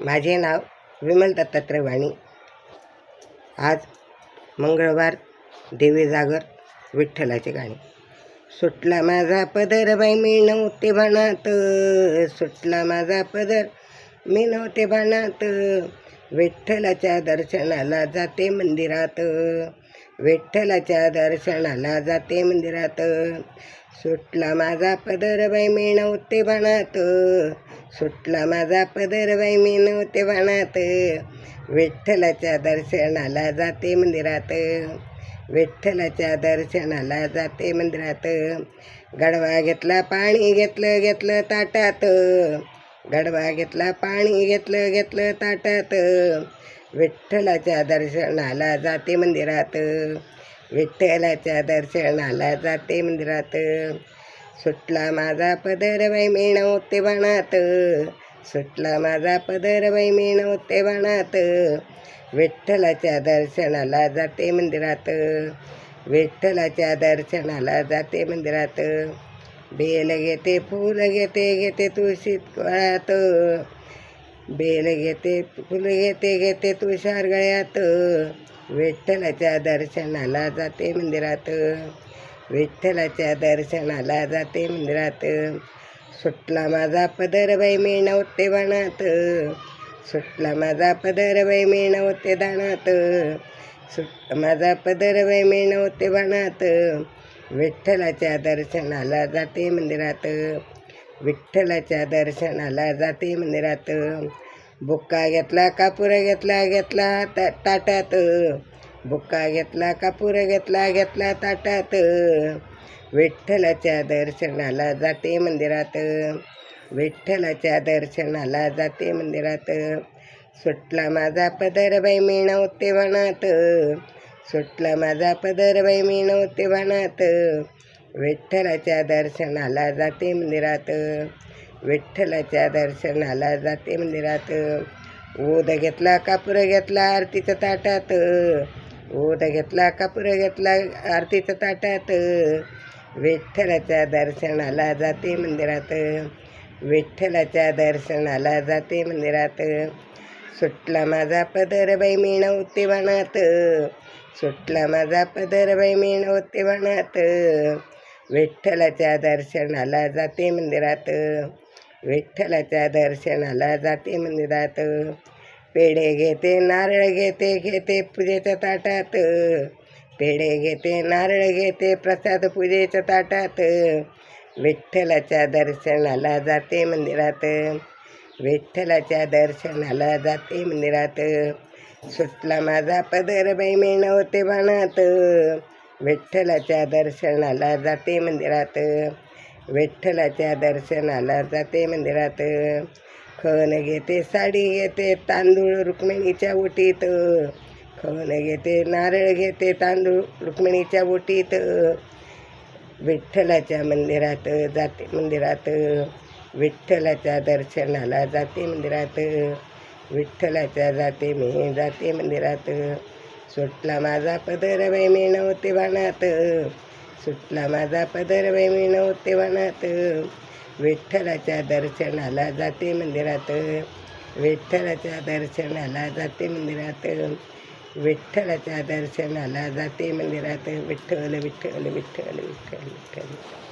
माझे नाव विमल दत्तात्रय वाणी आज मंगळवार देवी जागर विठ्ठलाची गाणी. सुटला माझा पदर बाई मी नव्हते भाणात सुटला माझा पदर मी नव्हते भाणात विठ्ठलाच्या दर्शनाला जाते मंदिरात. विठ्ठलाच्या दर्शनाला जाते मंदिरात. सुटला माझा पदर बाई मी नव्हते भाणात सुटला माझा पदर बाई मी नव्हते वाणात विठ्ठलाच्या दर्शनाला जाते मंदिरात. विठ्ठलाच्या दर्शनाला जाते मंदिरात. गडवा घेतला पाणी घेतलं घेतलं ताटात. गडवा घेतला पाणी घेतलं घेतलं ताटात. विठ्ठलाच्या दर्शनाला जाते मंदिरात. विठ्ठलाच्या दर्शनाला जाते मंदिरात. सुटला माझा पदर बाई मी नव्हते बाणात. सुटला माझा पदर बाई मी नव्हते बाणात. विठ्ठलाच्या दर्शनाला जाते मंदिरात. विठ्ठलाच्या दर्शनाला जाते मंदिरात. बेल घेते फूल घेते घेते तुळशीत गळ्यात. बेल घेते फुल घेते घेते तुषार गळ्यात. विठ्ठलाच्या दर्शनाला जाते मंदिरात. विठ्ठलाच्या दर्शनाला जाते मंदिरात. सुटला माझा पदर बाई मी बाणात सुटला माझा पदर बाई मी दाणात सुट माझा पदर बाई मी बाणात विठ्ठलाच्या दर्शनाला जाते मंदिरात. विठ्ठलाच्या दर्शनाला जाते मंदिरात. बुक्का घेतला कापूर घेतला घेतला ता ताटात. बुक्का घेतला कापूर घेतला घेतला ताटात. विठ्ठलाच्या दर्शनाला जाते मंदिरात. विठ्ठलाच्या दर्शनाला जाते मंदिरात. सुटला माझा पदर बाई मी नव्हते वनात. सुटला माझा पदर बाई मी नव्हते वनात. विठ्ठलाच्या दर्शनाला जाते मंदिरात. विठ्ठलाच्या दर्शनाला जाते मंदिरात. ओद घेतला कापूर घेतला आरतीच्या ताटात. ओद घेतला कापूर घेतला? आरतीचं ताटात विठ्ठलाच्या दर्शनाला जाते मंदिरात. विठ्ठलाच्या दर्शनाला जाते मंदिरात. सुटला माझा पदर बाई मी वनात. सुटला माझा पदर बाई मी वनात. विठ्ठलाच्या दर्शनाला जाते मंदिरात. विठ्ठलाच्या दर्शनाला जाते मंदिरात. पेढे घेते नारळ घेते घेते पूजेच्या ताटात. पेढे घेते नारळ घेते प्रसाद पूजेच्या ताटात. विठ्ठलाच्या दर्शनाला जाते मंदिरात. विठ्ठलाच्या दर्शनाला जाते मंदिरात. सुटला माझा पदर बाई मी नव्हते बाणात. विठ्ठलाच्या दर्शनाला जाते मंदिरात. विठ्ठलाच्या दर्शनाला जाते मंदिरात. खन घेते साडी घेते तांदूळ रुक्मिणीच्या ओटीत खन घेते नारळ घेते तांदूळ रुक्मिणीच्या ओटीत विठ्ठलाच्या मंदिरात जाते मंदिरात. विठ्ठलाच्या दर्शनाला जाते मंदिरात. विठ्ठलाच्या जाते मी जाते मंदिरात. सुटला माझा पदर बाई मी नव्हते बाणात सुटला माझा पदर बाई मी नव्हते बाणात विठ्ठलाच्या दर्शनाला जाते मंदिरात. विठ्ठलाच्या दर्शनाला जाते मंदिरात. विठ्ठलाच्या दर्शनाला जाते मंदिरात. विठ्ठल विठ्ठल विठ्ठल विठ्ठल विठ्ठल.